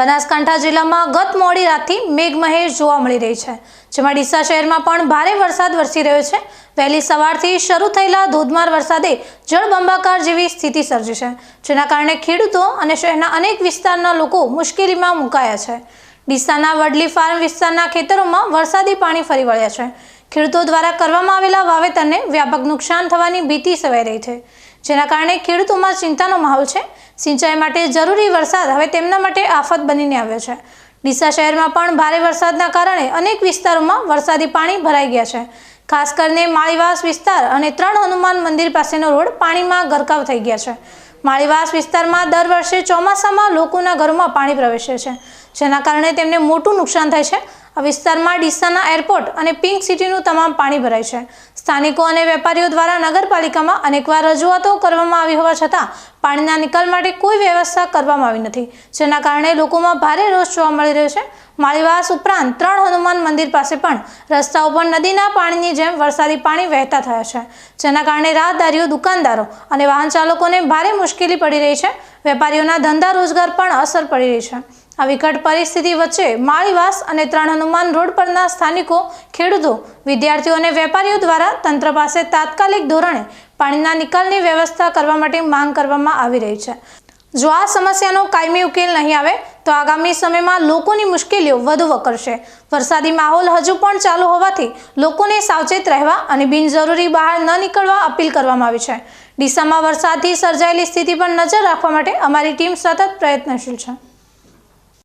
બનાસકાંઠા જિલ્લામાં ગત મોડી રાતથી મેઘમહેર જોવા મળી રહી છે. જેમાં ડીસા શહેરમાં પણ ભારે વરસાદ વરસી રહ્યો છે. વહેલી સવારથી શરૂ થયેલા ધોધમાર વરસાદે જળબંબાકાર જેવી સ્થિતિ સર્જી છે, જેના કારણે ખેડૂતો અને શહેરના અનેક વિસ્તારના લોકો મુશ્કેલીમાં મુકાયા છે. ડીસાના વડલી ફાર્મ વિસ્તારના ખેતરોમાં વરસાદી પાણી ફરી વળ્યા છે. ખેડૂતો દ્વારા કરવામાં આવેલા વાવેતરને વ્યાપક નુકસાન થવાની ભીતિ સેવાઈ રહી છે. જેના કારણે ખેડૂતોમાં ચિંતાનો માહોલ છે. સિંચાઈ માટે જરૂરી વરસાદ હવે તેમના માટે આફત બનીને આવ્યો છે. ડીસા શહેરમાં પણ ભારે વરસાદના કારણે અનેક વિસ્તારોમાં વરસાદી પાણી ભરાઈ ગયા છે. ખાસ કરીને માળીવાસ વિસ્તાર અને ત્રણ હનુમાન મંદિર પાસેનો રોડ પાણીમાં ગરકાવ થઈ ગયા છે. માળીવાસ વિસ્તારમાં દર વર્ષે ચોમાસામાં લોકોના ઘરોમાં પાણી પ્રવેશે છે, જેના કારણે તેમને મોટું નુકસાન થાય છે. આ વિસ્તારમાં ડીસાના એરપોર્ટ અને પિંક સિટીનું તમામ પાણી ભરાય છે. સ્થાનિકો અને વેપારીઓ દ્વારા નગરપાલિકામાં અનેકવાર રજૂઆતો કરવામાં આવી હોવા છતાં પાણીના નિકાલ માટે કોઈ વ્યવસ્થા કરવામાં આવી નથી. જેના કારણે લોકોમાં ભારે રોષ જોવા મળી રહ્યો છે. માળીવાસ ઉપરાંત ત્રણ હનુમાન મંદિર પાસે પણ રસ્તાઓ ઉપર નદીના પાણીની જેમ વરસાદી પાણી વહેતા થયા છે. જેના કારણે રાહદારીઓ, દુકાનદારો અને વાહન ચાલકોને ભારે મુશ્કેલી પડી રહી છે. વેપારીઓના ધંધા રોજગાર પણ અસર પડી રહી છે. આ વિકટ પરિસ્થિતિ વચ્ચે માળીવાસ અને ત્રણ હનુમાન રોડ પરના સ્થાનિકો, ખેડૂતો, વિદ્યાર્થીઓ અને વેપારીઓ દ્વારા તંત્ર પાસે તાત્કાલિક ધોરણે પાણીના નિકાલની વ્યવસ્થા કરવા માટે માંગ કરવામાં આવી રહી છે. જો આ સમસ્યાનો કાયમી ઉકેલ નહીં આવે, તો આગામી સમયમાં લોકોની મુશ્કેલીઓ વધુ વકરશે. વરસાદી માહોલ હજુ પણ ચાલુ હોવાથી લોકોને સાવચેત રહેવા અને બિનજરૂરી બહાર ન નીકળવા અપીલ કરવામાં આવી છે. ડીસામાં વરસાદથી સર્જાયેલી સ્થિતિ પર નજર રાખવા માટે અમારી ટીમ સતત પ્રયત્નશીલ છે.